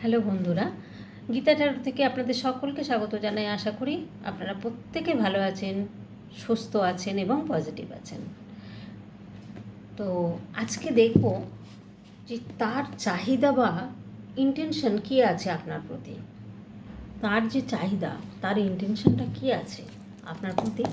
Hello বন্ধুরা, গীতা ঠাকুর থেকে আপনাদের সকলকে স্বাগত জানাই। আশা করি আপনারা প্রত্যেকে ভালো আছেন, সুস্থ আছেন এবং পজিটিভ আছেন। তো আজকে দেখব যে তার চাহিদা বা ইন্টেনশন কী আছে আপনার প্রতি? তার যে চাহিদা, তার ইন্টেনশনটা কী আছে আপনার প্রতি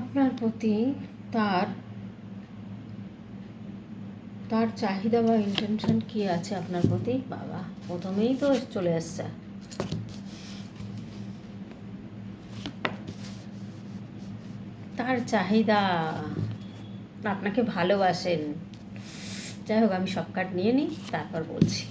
আপনার প্রতি তার তার চাহিদা বা ইন্টেনশন কি আছে আপনার প্রতি? বাবা, প্রথমেই তো চলে আসছে তার চাহিদা, আপনাকে ভালোবাসেন। যাই হোক, আমি সব কার্ড নিয়ে নিই, তারপর বলছি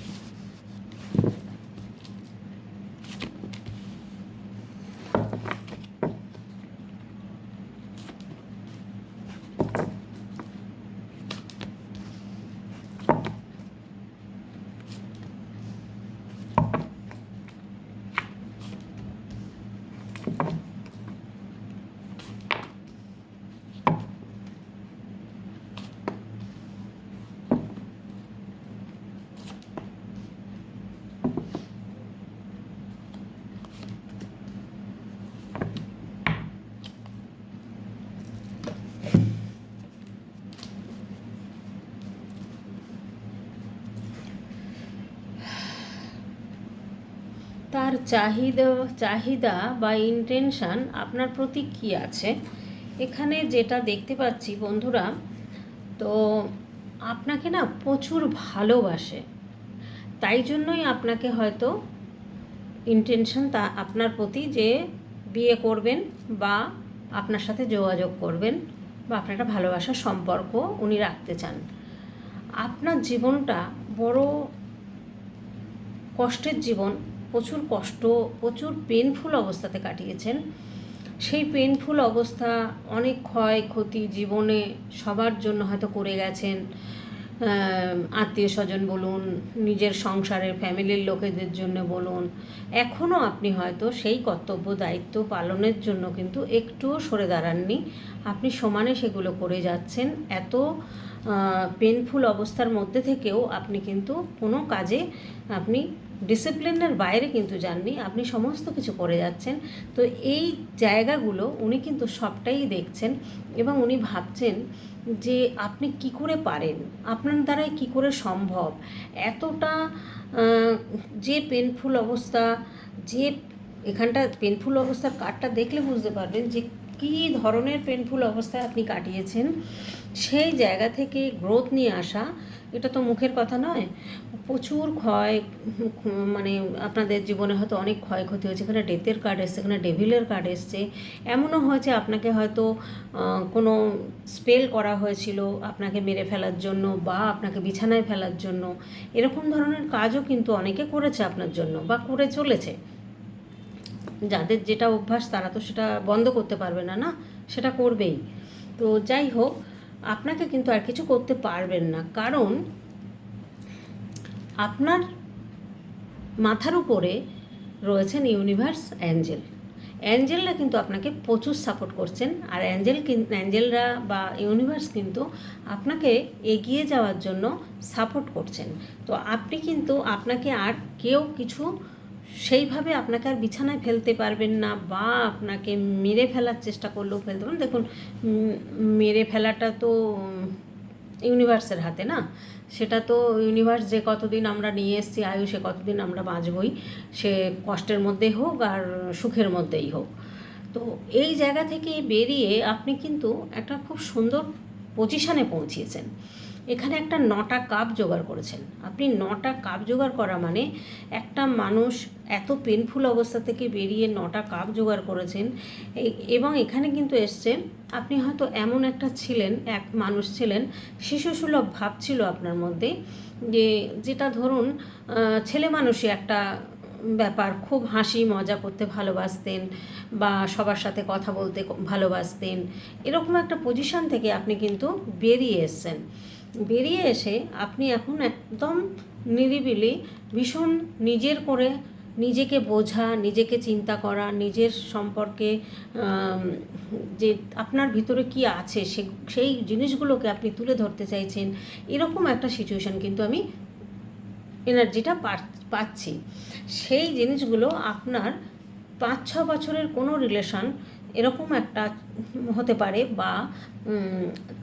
তার চাহিদা চাহিদা বা ইন্টেনশন আপনার প্রতি কী আছে? এখানে যেটা দেখতে পাচ্ছি বন্ধুরা, তো আপনাকে না প্রচুর ভালোবাসে। তাই জন্যই আপনাকে হয়তো ইন্টেনশন তা আপনার প্রতি যে বিয়ে করবেন বা আপনার সাথে যোগাযোগ করবেন বা আপনার একটা ভালোবাসার সম্পর্ক উনি রাখতে চান। আপনার জীবনটা বড় কষ্টের জীবন প্রচুর কষ্ট, প্রচুর পেনফুল অবস্থাতে কাটিয়েছেন। সেই পেনফুল অবস্থা অনেক ক্ষয়ক্ষতি জীবনে সবার জন্য হয়তো করে গেছেন। আত্মীয় স্বজন বলুন, নিজের সংসারের ফ্যামিলির লোকেদের জন্য বলুন। এখনও আপনি হয়তো সেই কর্তব্য দায়িত্ব পালনের জন্য কিন্তু একটুও সরে দাঁড়াননি। আপনি সমানে সেগুলো করে যাচ্ছেন। এত পেনফুল অবস্থার মধ্যে থেকেও আপনি কিন্তু কোনো কাজে আপনি ডিসিপ্লিনের বাইরে কিন্তু যাননি, আপনি সমস্ত কিছু করে যাচ্ছেন। তো এই জায়গাগুলো উনি কিন্তু সবটাই দেখছেন এবং উনি ভাবছেন যে আপনি কি করে পারেন? আপনার দ্বারাই কি করে সম্ভব? এতটা যে পেনফুল অবস্থা, যে এখানটা পেনফুল অবস্থার কার্ডটা দেখলে বুঝতে পারবেন যে কী ধরনের পেনফুল অবস্থায় আপনি কাটিয়েছেন? সেই জায়গা থেকে গ্রোথ নিয়ে আসা, এটা তো মুখের কথা নয়। প্রচুর ক্ষয় মানে আপনাদের জীবনে হয়তো অনেক ক্ষয়ক্ষতি হয়েছে। এখানে ডেথের কার্ড এসছে, এখানে ডেভিলের কার্ড এসছে। এমনও হয়েছে আপনাকে হয়তো কোনো স্পেল করা হয়েছিল আপনাকে মেরে ফেলার জন্য বা আপনাকে বিছানায় ফেলার জন্য। এরকম ধরনের কাজও কিন্তু অনেকে করেছে আপনার জন্য বা করে চলেছে। যাদের যেটা অভ্যাস তারা তো সেটা বন্ধ করতে পারবে না না? সেটা করবেই। তো যাই হোক, আপনাকে কিন্তু আর কিছু করতে পারবেন না। কারণ আপনার মাথার উপরে রয়েছেন ইউনিভার্স অ্যাঞ্জেল। অ্যাঞ্জেলরা কিন্তু আপনাকে প্রচুর সাপোর্ট করছেন। আর অ্যাঞ্জেল অ্যাঞ্জেলরা বা ইউনিভার্স কিন্তু আপনাকে এগিয়ে যাওয়ার জন্য সাপোর্ট করছেন। তো আপনি কিন্তু আপনাকে আর কেউ কিছু সেইভাবে আপনাকে আর বিছানায় ফেলতে পারবেন না বা আপনাকে মেরে ফেলার চেষ্টা করলেও ফেলতে পারেন দেখুন মেরে ফেলাটা তো ইউনিভার্সের হাতে না? সেটা তো ইউনিভার্স যে কতদিন আমরা নিয়ে এসেছি, আয়ু সে কতদিন আমরা বাঁচবই, সে কষ্টের মধ্যেই হোক আর সুখের মধ্যেই হোক। তো এই জায়গা থেকে বেরিয়ে আপনি কিন্তু একটা খুব সুন্দর পজিশানে পৌঁছিয়েছেন এখানে একটা নটা কাপ জোগাড় করেছেন। আপনি নটা কাপ জোগাড় করা মানে একটা মানুষ এত পেনফুল অবস্থা থেকে বেরিয়ে নটা কাপ জোগাড় করেছেন। এবং এখানে কিন্তু এসছে, আপনি হয়তো এমন একটা ছিলেন, এক মানুষ ছিলেন, শিশুসুলভ ভাব ছিল আপনার মধ্যে যে, যেটা ধরুন ছেলে মানুষই একটা ব্যাপার, খুব হাসি মজা করতে ভালোবাসতেন বা সবার সাথে কথা বলতে ভালোবাসতেন। এরকম একটা পজিশন থেকে আপনি কিন্তু বেরিয়ে এসছেন। বেরিয়ে এসে আপনি এখন একদম নিরিবিলি, ভীষণ নিজের করে নিজেকে বোঝা, নিজেকে চিন্তা করা, নিজের সম্পর্কে যে আপনার ভিতরে কি আছে সে, সেই জিনিসগুলোকে আপনি তুলে ধরতে চাইছেন, এরকম একটা সিচুয়েশন কিন্তু আমি এনার্জিটা পাচ্ছি। সেই জিনিসগুলো আপনার পাঁচ ছ বছরের কোনো রিলেশন এরকম একটা হতে পারে বা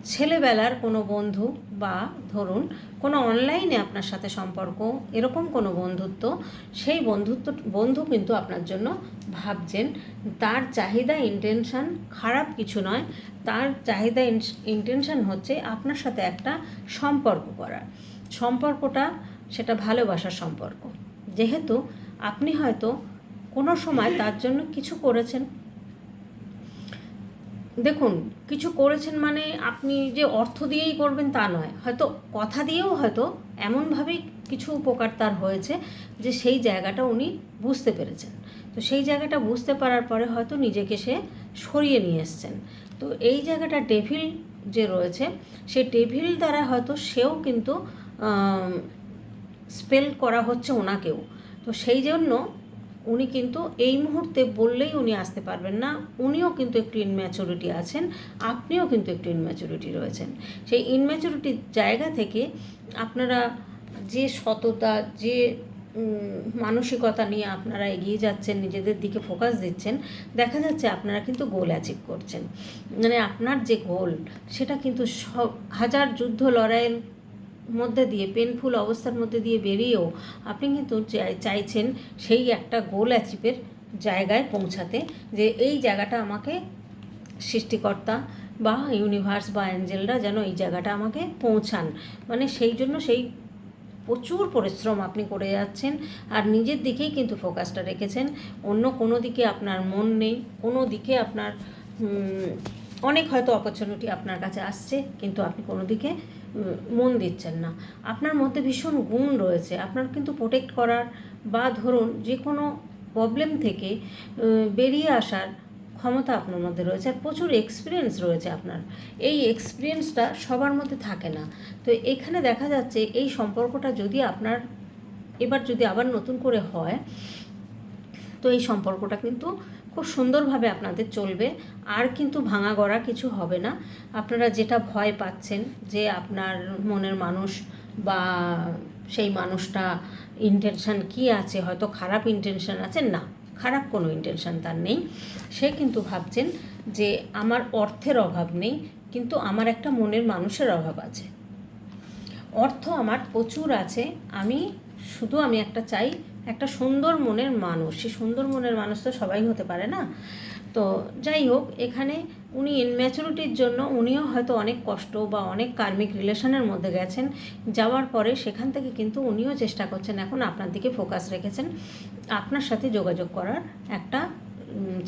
ছেলেবেলার কোনো বন্ধু বা, ধরুন কোনো অনলাইনে আপনার সাথে সম্পর্ক, এরকম কোনো বন্ধুত্ব, সেই বন্ধুত্ব, বন্ধু কিন্তু আপনার জন্য ভাবছেন। তার চাহিদা ইন্টেনশন খারাপ কিছু নয়। তার চাহিদা ইন্টেনশন হচ্ছে আপনার সাথে একটা সম্পর্ক করার। সম্পর্কটা সেটা ভালোবাসার সম্পর্ক। যেহেতু আপনি হয়তো কোনো সময় তার জন্য কিছু করেছেন দেখুন, কিছু করেছেন মানে আপনি যে অর্থ দিয়েই করবেন তা নয়। হয়তো কথা দিয়েও হয়তো এমনভাবেই কিছু উপকার তার হয়েছে যে সেই জায়গাটা উনি বুঝতে পেরেছেন। তো সেই জায়গাটা বুঝতে পারার পরে হয়তো নিজেকে সে সরিয়ে নিয়ে এসছেন। তো এই জায়গাটা ডেভিল যে রয়েছে, সে ডেভিল দ্বারা হয়তো সেও কিন্তু স্পেল করা হচ্ছে ওনাকেও। তো সেই জন্য উনি কিন্তু এই মুহূর্তে বললেই উনি আসতে পারবেন না। উনিও কিন্তু একটু ইনম্যাচুরিটি আছেন, আপনিও কিন্তু একটু ইনম্যাচুরিটি রয়েছেন। সেই ইনম্যাচুরিটির জায়গা থেকে আপনারা যে সততা, যে মানসিকতা নিয়ে আপনারা এগিয়ে যাচ্ছেন, নিজেদের দিকে ফোকাস দিচ্ছেন, দেখা যাচ্ছে আপনারা কিন্তু গোল অ্যাচিভ করছেন। মানে আপনার যে গোল সেটা কিন্তু সব হাজার যুদ্ধ লড়াইয়ের মধ্যে দিয়ে পেনফুল অবস্থার মধ্যে দিয়ে বেরিয়েও আপনি কিন্তু চাই- চাইছেন সেই একটা গোল অ্যাচিভের জায়গায় পৌঁছাতে, যে এই জায়গাটা আমাকে সৃষ্টিকর্তা বা ইউনিভার্স বা অ্যাঞ্জেলরা যেন এই জায়গাটা আমাকে পৌঁছান। মানে সেই জন্য সেই প্রচুর পরিশ্রম আপনি করে যাচ্ছেন আর নিজের দিকেই কিন্তু ফোকাসটা রেখেছেন। অন্য কোনো দিকে আপনার মন নেই, কোনো দিকে আপনার অনেক হয়তো অপরচুনিটি আপনার কাছে আসছে, কিন্তু আপনি কোনো দিকে মন দিচ্ছেন না। আপনার মধ্যে ভীষণ গুণ রয়েছে। আপনার কিন্তু প্রোটেক্ট করার বা ধরুন যে কোনো প্রবলেম থেকে বেরিয়ে আসার ক্ষমতা আপনার মধ্যে রয়েছে আর প্রচুর এক্সপিরিয়েন্স রয়েছে আপনার। এই এক্সপিরিয়েন্সটা সবার মধ্যে থাকে না। তো এখানে দেখা যাচ্ছে এই সম্পর্কটা যদি আপনার, এবার যদি আবার নতুন করে হয়, তো এই সম্পর্কটা কিন্তু খুব সুন্দরভাবে আপনাদের চলবে। আর কিন্তু ভাঙা গড়া কিছু হবে না। আপনারা যেটা ভয় পাচ্ছেন যে আপনার মনের মানুষ বা সেই মানুষটা ইন্টেনশন কি আছে, হয়তো খারাপ ইন্টেনশন আছে, না, খারাপ কোনো ইন্টেনশন তার নেই। সে কিন্তু ভাবছেন যে আমার অর্থের অভাব নেই, কিন্তু আমার একটা মনের মানুষের অভাব আছে। অর্থ আমার প্রচুর আছে। আমি, শুধু আমি একটা চাই একটা সুন্দর মনের মানুষ। সে সুন্দর মনের মানুষ তো সবাই হতে পারে না। তো যাই হোক, এখানে উনি ইনম্যাচুরিটির জন্য উনিও হয়তো অনেক কষ্ট বা অনেক কার্মিক রিলেশনের মধ্যে গেছেন। যাওয়ার পরে সেখান থেকে কিন্তু উনিও চেষ্টা করছেন, এখন আপনার দিকে ফোকাস রেখেছেন। আপনার সাথে যোগাযোগ করার একটা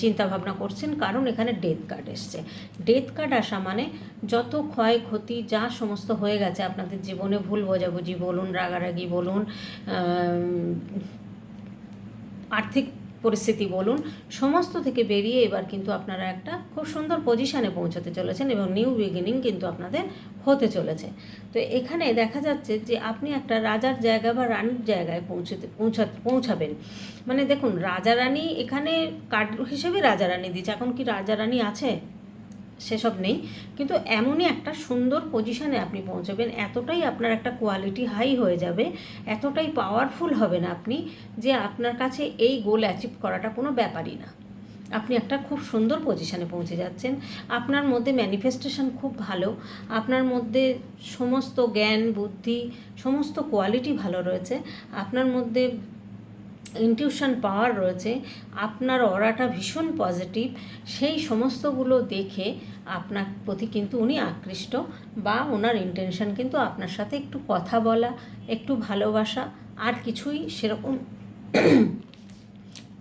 চিন্তা ভাবনা করছেন। কারণ এখানে ডেথ কার্ড এসছে। ডেথ কার্ড আসা মানে যত ক্ষয়ক্ষতি যা সমস্ত হয়ে গেছে, আপনাদের জীবনে ভুল বোঝাবুঝি বলুন, রাগারাগি বলুন আর্থিক পরিস্থিতি বলুন, সমস্ত থেকে বেরিয়ে এবার কিন্তু আপনারা একটা খুব সুন্দর পজিশানে পৌঁছাতে চলেছেন এবং নিউ বিগিনিং কিন্তু আপনাদের হতে চলেছে। তো এখানে দেখা যাচ্ছে যে আপনি একটা রাজার জায়গা বা রানীর জায়গায় পৌঁছতে, পৌঁছা, পৌঁছাবেন। মানে দেখুন, রাজা রানী এখানে কার্ড হিসেবে রাজা রানী দিচ্ছে। এখন কি রাজা রানী আছে? সেসব নেই। কিন্তু এমনই একটা সুন্দর পজিশানে আপনি পৌঁছবেন, এতটাই আপনার একটা কোয়ালিটি হাই হয়ে যাবে, এতটাই পাওয়ারফুল হবেন আপনি যে আপনার কাছে এই গোল অ্যাচিভ করাটা কোনো ব্যাপারই না। আপনি একটা খুব সুন্দর পজিশানে পৌঁছে যাচ্ছেন। আপনার মধ্যে ম্যানিফেস্টেশন খুব ভালো, আপনার মধ্যে সমস্ত জ্ঞান, বুদ্ধি, সমস্ত কোয়ালিটি ভালো রয়েছে। আপনার মধ্যে ইনটিউশন পাওয়ার রয়েছে, আপনার অরাটা ভীষণ পজিটিভ সেই সমস্তগুলো দেখে আপনার প্রতি কিন্তু উনি আকৃষ্ট বা ওনার ইন্টেনশন কিন্তু আপনার সাথে একটু কথা বলা, একটু ভালোবাসা, আর কিছুই সেরকম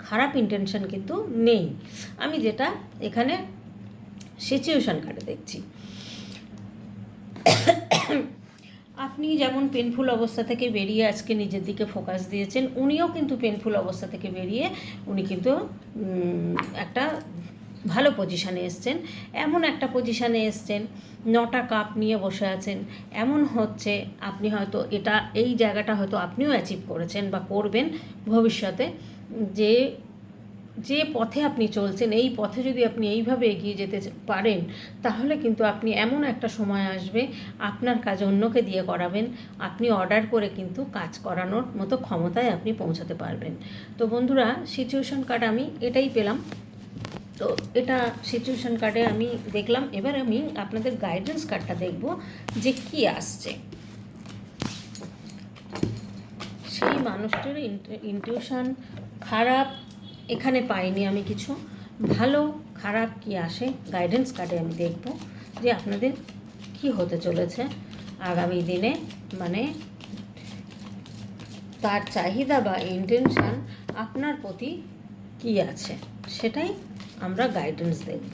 খারাপ ইন্টেনশন কিন্তু নেই। আমি যেটা এখানে সিচুয়েশন কার্ডে দেখছি। আপনি যেমন পেনফুল অবস্থা থেকে বেরিয়ে আজকে নিজের দিকে ফোকাস দিয়েছেন, উনিও কিন্তু পেনফুল অবস্থা থেকে বেরিয়ে উনি কিন্তু একটা ভালো পজিশানে এসছেন। এমন একটা পজিশানে এসছেন, নটা কাপ নিয়ে বসে আছেন। এমন হচ্ছে আপনি হয়তো এটা, এই জায়গাটা হয়তো আপনিও অ্যাচিভ করেছেন বা করবেন ভবিষ্যতে যে যে পথে আপনি চলছেন, এই পথে যদি আপনি এইভাবে এগিয়ে যেতে পারেন, তাহলে কিন্তু আপনি এমন একটা সময় আসবে, আপনার কাজ অন্যকে দিয়ে করাবেন, আপনি অর্ডার করে কিন্তু কাজ করানোর মতো ক্ষমতায় আপনি পৌঁছাতে পারবেন। তো বন্ধুরা সিচুয়েশন কার্ড আমি এটাই পেলাম। তো এটা সিচুয়েশন কার্ডে আমি দেখলাম, এবার আমি আপনাদের গাইডেন্স কার্ডটা দেখব যে কি আসছে। সেই মানুষটির ইনটিউশন খারাপ এখানে পাইনি আমি কিছু। ভালো, খারাপ কি আসে গাইডেন্স কার্ডে আমি দেখব যে আপনাদের কি হতে চলেছে আগামী দিনে। মানে তার চাহিদা বা ইন্টেনশান আপনার প্রতি কি আছে, সেটাই আমরা গাইডেন্স দেখব।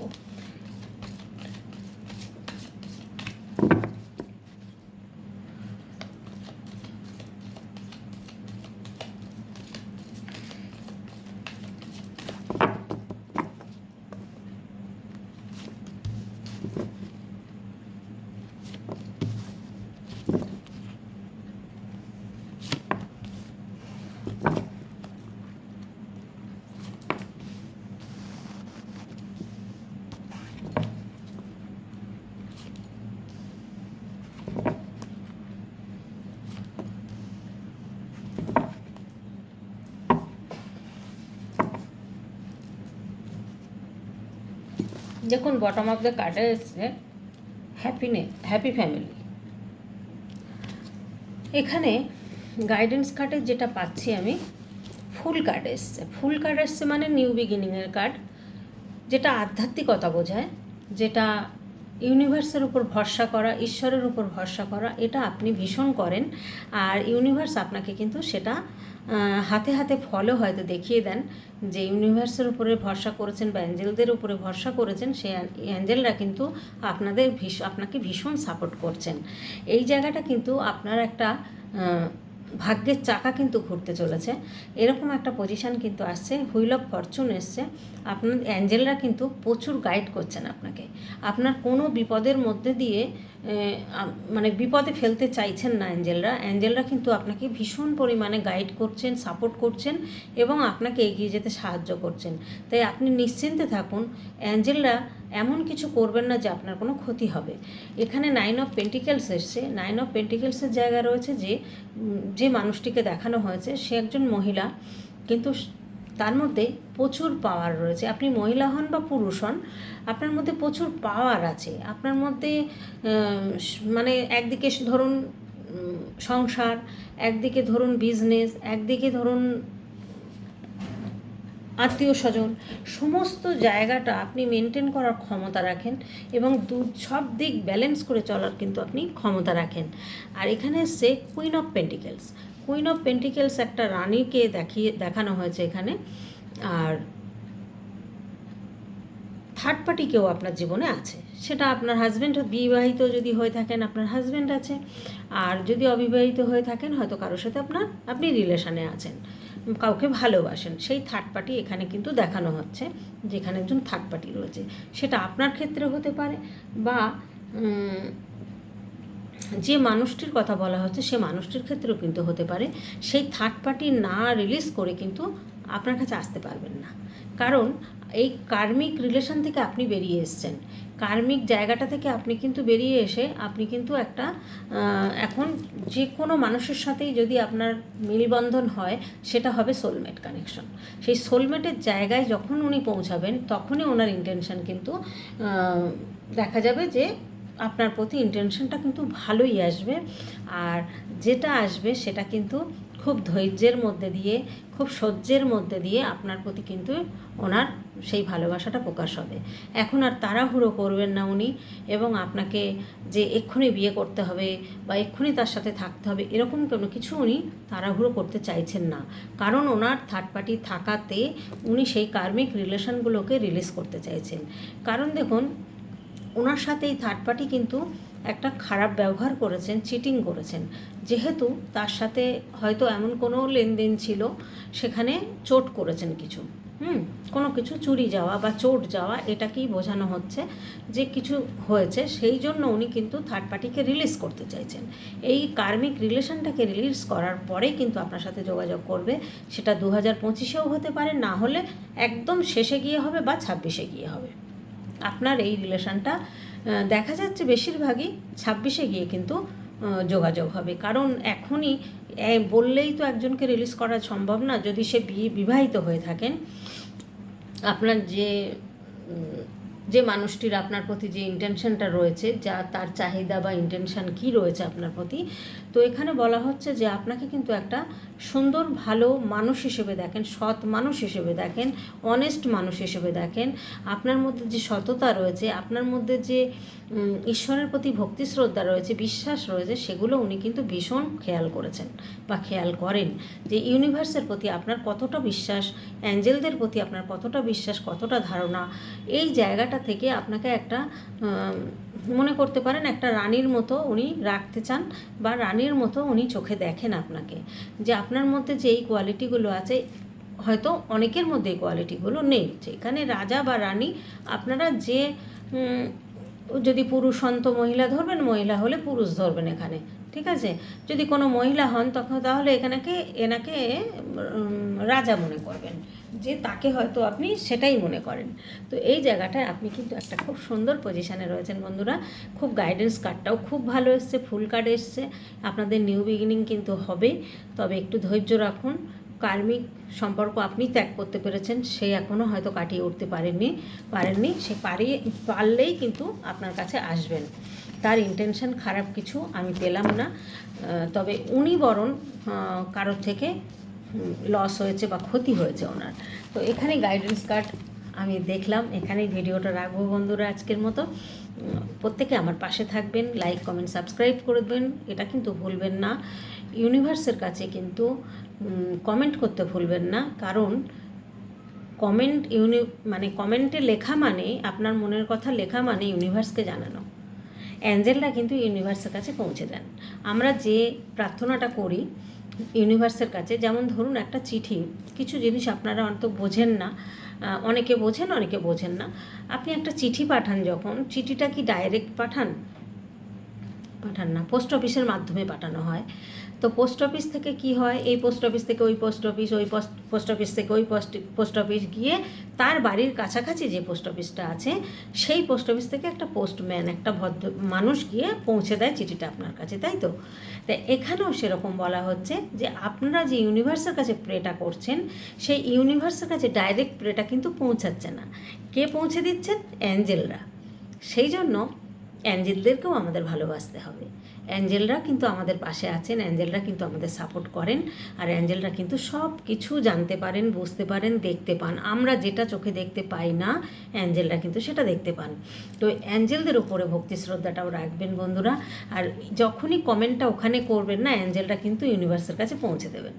দেখুন বটম অফ দ্য কার্ডে এসছে হ্যাপিনে হ্যাপি ফ্যামিলি এখানে গাইডেন্স কার্ডে যেটা পাচ্ছি আমি, ফুল কার্ড এসছে। ফুল কার্ড এসছে মানে নিউ বিগিনিংয়ের কার্ড যেটা আধ্যাত্মিকতা বোঝায়, যেটা ইউনিভার্সের উপর ভরসা করা, ঈশ্বরের উপর ভরসা করা, এটা আপনি ভীষণ করেন। আর ইউনিভার্স আপনাকে কিন্তু সেটা হাতে হাতে ফলও হয়তো দেখিয়ে দেন যে ইউনিভার্সের উপরে ভরসা করেছেন বা অ্যাঞ্জেলদের উপরে ভরসা করেছেন, সেই অ্যাঞ্জেলরা কিন্তু আপনাদের ভীষ, আপনাকে ভীষণ সাপোর্ট করছেন। এই জায়গাটা কিন্তু আপনার একটা ভাগ্যের চাকা কিন্তু ঘুরতে চলেছে। এরকম একটা পজিশান কিন্তু আসছে হুইল অফ ফরচুন এসছে। আপনার, অ্যাঞ্জেলরা কিন্তু প্রচুর গাইড করছেন আপনাকে। আপনার কোনো বিপদের মধ্যে দিয়ে মানে বিপদে ফেলতে চাইছেন না অ্যাঞ্জেলরা। অ্যাঞ্জেলরা কিন্তু আপনাকে ভীষণ পরিমাণে গাইড করছেন সাপোর্ট করছেন এবং আপনাকে এগিয়ে যেতে সাহায্য করছেন। তাই আপনি নিশ্চিন্তে থাকুন, অ্যাঞ্জেলরা এমন কিছু করবেন না যে আপনার কোনো ক্ষতি হবে। এখানে নাইন অফ পেন্টিকেলস এসছে। নাইন অফ পেন্টিকেলসের জায়গা রয়েছে যে যে মানুষটিকে দেখানো হয়েছে, সে একজন মহিলা। কিন্তু তার মধ্যে প্রচুর পাওয়ার রয়েছে। আপনি মহিলা হন বা পুরুষ হন, আপনার মধ্যে প্রচুর পাওয়ার আছে। আপনার মধ্যে মানে একদিকে ধরুন সংসার, একদিকে ধরুন বিজনেস একদিকে ধরুন আত্মীয় স্বজন, সমস্ত জায়গাটা আপনি মেনটেন করার ক্ষমতা রাখেন এবং দু সব দিক ব্যালেন্স করে চলার কিন্তু আপনি ক্ষমতা রাখেন। আর এখানে এসছে queen of pentacles queen of pentacles একটা রানীকে দেখিয়ে, দেখানো হয়েছে এখানে। আর থার্ড পার্টি কেউ আপনার জীবনে আছে। সেটা আপনার হাজব্যান্ড বিবাহিত যদি হয়ে থাকেন, আপনার হাজব্যান্ড আছে। আর যদি অবিবাহিত হয়ে থাকেন, হয়তো কারোর সাথে আপনার, আপনি রিলেশানে আছেন। কাউকে ভালোবাসেন, সেই থার্ড পার্টি এখানে কিন্তু দেখানো হচ্ছে যেখানে একজন থার্ড পার্টি রয়েছে। সেটা আপনার ক্ষেত্রে হতে পারে বা যে মানুষটির কথা বলা হচ্ছে সে মানুষটির ক্ষেত্রেও কিন্তু হতে পারে। সেই থার্ড পার্টি না রিলিজ করে কিন্তু আপনার কাছে আসতে পারবেন না। কারণ এই কার্মিক রিলেশন থেকে আপনি বেরিয়ে এসেছেন। কার্মিক জায়গাটা থেকে আপনি কিন্তু বেরিয়ে এসে আপনি কিন্তু একটা এখন যে কোনো মানুষের সাথেই যদি আপনার মিলবন্ধন হয়, সেটা হবে সোলমেট কানেকশন সেই সোলমেটের জায়গায় যখন উনি পৌঁছাবেন, তখনই ওনার ইন্টেনশন কিন্তু দেখা যাবে যে আপনার প্রতি ইন্টেনশনটা কিন্তু ভালোই আসবে। আর যেটা আসবে, সেটা কিন্তু খুব ধৈর্যের মধ্যে দিয়ে, খুব সহ্যের মধ্যে দিয়ে আপনার প্রতি কিন্তু ওনার সেই ভালোবাসাটা প্রকাশ হবে। এখন আর তাড়াহুড়ো করবেন না উনি এবং আপনাকে যে এক্ষুনি বিয়ে করতে হবে বা এক্ষুনি তার সাথে থাকতে হবে, এরকম কোনো কিছু উনি তাড়াহুড়ো করতে চাইছেন না। কারণ ওনার থার্ড পার্টি থাকাতে উনি সেই কার্মিক রিলেশনগুলোকে রিলিজ করতে চাইছেন। কারণ দেখুন, ওনার সাথে এই থার্ড পার্টি কিন্তু একটা খারাপ ব্যবহার করেছেন চিটিং করেছেন। যেহেতু তার সাথে হয়তো এমন কোনো লেনদেন ছিল, সেখানে চোট করেছেন কিছু। হুম? কোনো কিছু চুরি যাওয়া বা চোট যাওয়া এটাকেই বোঝানো হচ্ছে যে কিছু হয়েছে, সেই জন্য উনি কিন্তু থার্ড পার্টিকে রিলিজ করতে চাইছেন। এই কার্মিক রিলেশনটাকে রিলিজ করার পরে কিন্তু আপনার সাথে যোগাযোগ করবে। সেটা দু হাজার পঁচিশেও হতে পারে, না হলে একদম শেষে গিয়ে হবে বা ছাব্বিশে গিয়ে হবে। আপনার এই রিলেশনটা দেখা যাচ্ছে বেশিরভাগই ছাব্বিশে গিয়ে কিন্তু যোগাযোগ হবে। কারণ এখনই বললেই তো একজনকে রিলিজ করা সম্ভব না। যদি সে বিয়ে বিবাহিত হয়ে থাকেন, আপনার যে যে মানুষটির আপনার প্রতি যে ইন্টেনশনটা রয়েছে, যা তার চাহিদা বা ইন্টেনশন কি রয়েছে আপনার প্রতি তো এখানে বলা হচ্ছে যে আপনাকে কিন্তু একটা সুন্দর, ভালো মানুষ হিসেবে দেখেন, সৎ মানুষ হিসেবে দেখেন অনেস্ট মানুষ হিসেবে দেখেন। আপনার মধ্যে যে সততা রয়েছে, আপনার মধ্যে যে ঈশ্বরের প্রতি ভক্তি শ্রদ্ধা রয়েছে, বিশ্বাস রয়েছে, সেগুলো উনি কিন্তু ভীষণ খেয়াল করেছেন বা খেয়াল করেন যে ইউনিভার্সের প্রতি আপনার কতটা বিশ্বাস, অ্যাঞ্জেলদের প্রতি আপনার কতটা বিশ্বাস, কতটা ধারণা। এই জায়গাটা থেকে আপনাকে একটা মনে করতে পারেন একটা রানীর মতো উনি রাখতে চান বা রানীর মতো উনি চোখে দেখেন আপনাকে, যে আপনার মধ্যে যে এই কোয়ালিটিগুলো আছে, হয়তো অনেকের মধ্যে এই কোয়ালিটিগুলো নেই। যেখানে রাজা বা রানী আপনারা যে যদি পুরুষ হন তো মহিলা ধরবেন, মহিলা হলে পুরুষ ধরবেন এখানে, ঠিক আছে? যদি কোনো মহিলা হন তখন তাহলে এখানেকে, এনাকে রাজা মনে করবেন। যে তাকে হয়তো আপনি সেটাই মনে করেন। তো এই জায়গাটায় আপনি কিন্তু একটা খুব সুন্দর পজিশানে রয়েছেন বন্ধুরা। খুব গাইডেন্স কার্ডটাও খুব ভালো এসছে ফুল কার্ড এসছে। আপনাদের নিউ বিগিনিং কিন্তু হবে। তবে একটু ধৈর্য রাখুন। কার্মিক সম্পর্ক আপনি ত্যাগ করতে পেরেছেন সে এখনও হয়তো কাটিয়ে উঠতে পারেননি পারেননি। সে পারিয়ে পারলেই কিন্তু আপনার কাছে আসবেন। তার ইন্টেনশন খারাপ কিছু আমি পেলাম না। তবে উনি বরং আহ, কারোর থেকে লস হয়েছে বা ক্ষতি হয়েছে ওনার। তো এখানে গাইডেন্স কার্ড আমি দেখলাম, এখানেই ভিডিওটা রাখব বন্ধুরা আজকের মতো। প্রত্যেকে আমার পাশে থাকবেন লাইক কমেন্ট সাবস্ক্রাইব করে দেবেন, এটা কিন্তু ভুলবেন না। ইউনিভার্সের কাছে কিন্তু কমেন্ট করতে ভুলবেন না, কারণ কমেন্ট ইউনি মানে কমেন্টে লেখা মানে আপনার মনের কথা লেখা মানে ইউনিভার্সকে জানানো। অ্যাঞ্জেলরা কিন্তু ইউনিভার্সের কাছে পৌঁছে দেন। আমরা যে প্রার্থনাটা করি ইউনিভার্সের কাছে। যেমন ধরুন একটা চিঠি, কিছু জিনিস আপনারা অন্ত বোঝেন না অনেকে বোঝেন অনেকে বোঝেন না। আপনি একটা চিঠি পাঠান যখন, চিঠিটা কি ডাইরেক্ট পাঠান? পাঠান না, পোস্ট অফিসের মাধ্যমে পাঠানো হয়। তো পোস্ট অফিস থেকে কি হয়? এই পোস্ট অফিস থেকে ওই পোস্ট অফিস, ওই পোস্ট পোস্ট অফিস থেকে ওই পোস্ট পোস্ট অফিস গিয়ে তার বাড়ির কাছাকাছি যে পোস্ট অফিসটা আছে, সেই পোস্ট অফিস থেকে একটা পোস্টম্যান, একটা ভদ্র মানুষ গিয়ে পৌঁছে দেয় চিঠিটা আপনার কাছে, তাই তো? তাই এখানেও সেরকম বলা হচ্ছে যে আপনারা যে ইউনিভার্সের কাছে প্রেটা করছেন, সেই ইউনিভার্সের কাছে ডাইরেক্ট প্রেটা কিন্তু পৌঁছাচ্ছে না। কে পৌঁছে দিচ্ছেন? অ্যাঞ্জেলরা। সেই জন্য অ্যাঞ্জেলদেরকেও আমাদের ভালোবাসতে হবে। অ্যাঞ্জেলরা কিন্তু আমাদের পাশে আছেন, অ্যাঞ্জেলরা কিন্তু আমাদের সাপোর্ট করেন, আর অ্যাঞ্জেলরা কিন্তু সব কিছু জানতে পারেন, বুঝতে পারেন, দেখতে পান। আমরা যেটা চোখে দেখতে পাই না, অ্যাঞ্জেলরা কিন্তু সেটা দেখতে পান। তো অ্যাঞ্জেলদের উপরে ভক্তি শ্রদ্ধাটাও রাখবেন বন্ধুরা, আর যখনই কমেন্টটা ওখানে করবেন না, অ্যাঞ্জেলরা কিন্তু ইউনিভার্সের কাছে পৌঁছে দেবেন।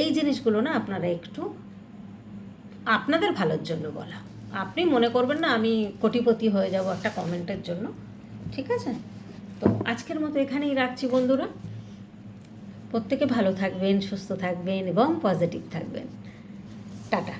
এই জিনিসগুলো না আপনারা একটু আপনাদের ভালোর জন্য বলা। আপনি মনে করবেন না, আমি কোটিপতি হয়ে যাব একটা কমেন্টের জন্য। ঠিক আছে? তো আজকের মতো এখানেই রাখছি বন্ধুরা। প্রত্যেকে ভালো থাকবেন, সুস্থ থাকবেন এবং পজিটিভ থাকবেন। টাটা।